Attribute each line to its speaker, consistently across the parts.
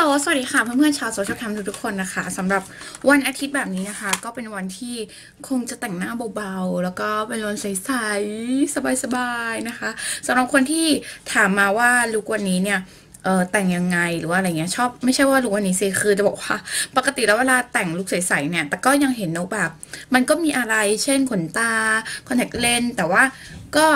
Speaker 1: ล สวัสดีค่ะเพื่อนๆชาวโซเชียลแคมทุกๆคนนะคะสำหรับวันอาทิตย์แบบนี้นะคะ ก็เป็นวันที่คงจะแต่งหน้าเบาๆ แล้วก็เป็นวันใสๆสบายๆนะคะสำหรับคนที่ถามมาว่าลุกวันนี้เนี่ยเออแต่งยังไงหรือว่าอะไรเงี้ยชอบไม่ใช่ว่าลุกวันนี้สิคือจะบอกว่า ปกติแล้วเวลาแต่งลุกใสๆเนี่ย แต่ก็ยังเห็นนกแบบ มันก็มีอะไรเช่นขนตาคอนแทคเลนส์แต่ว่าก็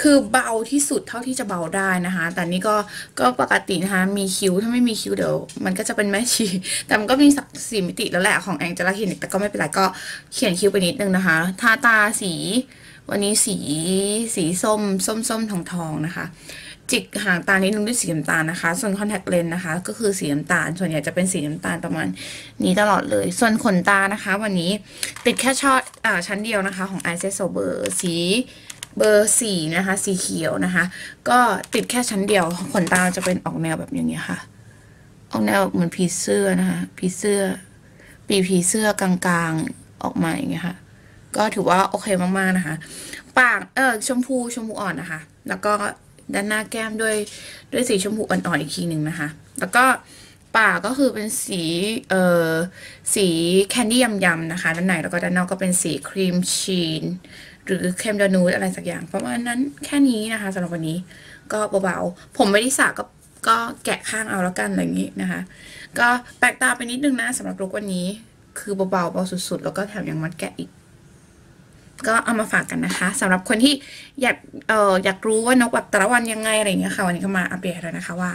Speaker 1: คือเบาที่สุดเท่าที่จะเบาได้นะคะ แต่นี่ก็ก็ปกตินะคะ มีคิ้วถ้าไม่มีคิ้วเดี๋ยวมันก็จะเป็นแม่ชี แต่มันก็มีสักสีมิติแล้วแหละของแองเจล่าคลินิกแต่ก็ไม่เป็นไรก็เขียนคิ้วไปนิดนึงนะคะ ทาตาสี วันนี้สีสีส้ม ส้มส้มทองทองนะคะ จิกหางตานิดนึงด้วยสีน้ำตาลนะคะ ส่วนคอนแทคเลนส์นะคะ ก็คือสีน้ำตาล ส่วนใหญ่จะเป็นสีน้ำตาลประมาณนี้ตลอดเลย ส่วนขนตานะคะ วันนี้ติดแค่ช็อตอ่าชั้นเดียวนะคะ ของ i s e s o b e r สี เบอร์สี่นะคะ สีเขียวนะคะ ก็ติดแค่ชั้นเดียวขนตาจะเป็นออกแนวแบบอย่างเงี้ยค่ะ ออกแนวเหมือนผีเสื้อนะคะผีเสื้อ ปีผีเสื้อกลางๆออกมาอย่างเงี้ยค่ะ ก็ถือว่าโอเคมากๆนะคะ ปากเออชมพูชมพูอ่อนนะคะ แล้วก็ด้านหน้าแก้มด้วยด้วยสีชมพูอ่อนๆอีกทีหนึ่งนะคะ แล้วก็ปากก็คือเป็นสีเอ่อสีแคนดี้ยำๆนะคะ ด้านในแล้วก็ด้านนอกก็เป็นสีครีมชีน หรือเคมดานูดอะไรสักอย่างประมาณนั้นแค่นี้นะคะสำหรับวันนี้ก็เบาๆ ผมไม่ได้สระก็ก็แกะข้างเอาแล้วกันอะไรอย่างนี้นะคะ ก็แปลกตาไปนิดนึงนะสำหรับลุกวันนี้ คือเบาๆเบาสุดๆ แล้วก็แถมยังมัดแกะอีก ก็เอามาฝากกันนะคะสำหรับคนที่อยากเอ่ออยากรู้ว่านกแบบแต่ละวันยังไงอะไรอย่างเงี้ยค่ะ วันนี้ก็มาอัปเดตแล้วนะคะว่า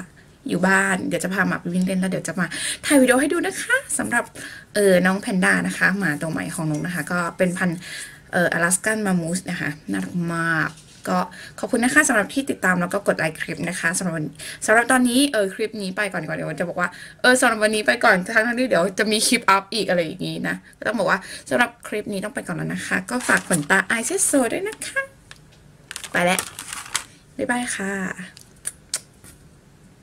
Speaker 1: อยู่บ้านเดี๋ยวจะพาหมาไปวิ่งเล่นแล้วเดี๋ยวจะมาถ่ายวิดีโอให้ดูนะคะสำหรับเออน้องแพนด้านะคะหมาตัวใหม่ของนกนะคะ ก็เป็นพันธุ์ เอ่ออลาสกันมามูสนะคะน่ารักมาก ก็ขอบคุณนะคะสำหรับที่ติดตามแล้วก็กดไลค์คลิปนะคะสำหรับสำหรับตอนนี้เออคลิปนี้ไปก่อนดีกว่าเดี๋ยวจะบอกว่าเออสำหรับวันนี้ไปก่อนทั้งที่เดี๋ยวจะมีคลิปอัพอีกอะไรอย่างนี้นะก็ต้องบอกว่าสำหรับคลิปนี้ต้องไปก่อนแล้วนะคะ ก็ฝากขนตาไอเซสโซด้วยนะคะ ไปแล้วบ๊ายบายค่ะ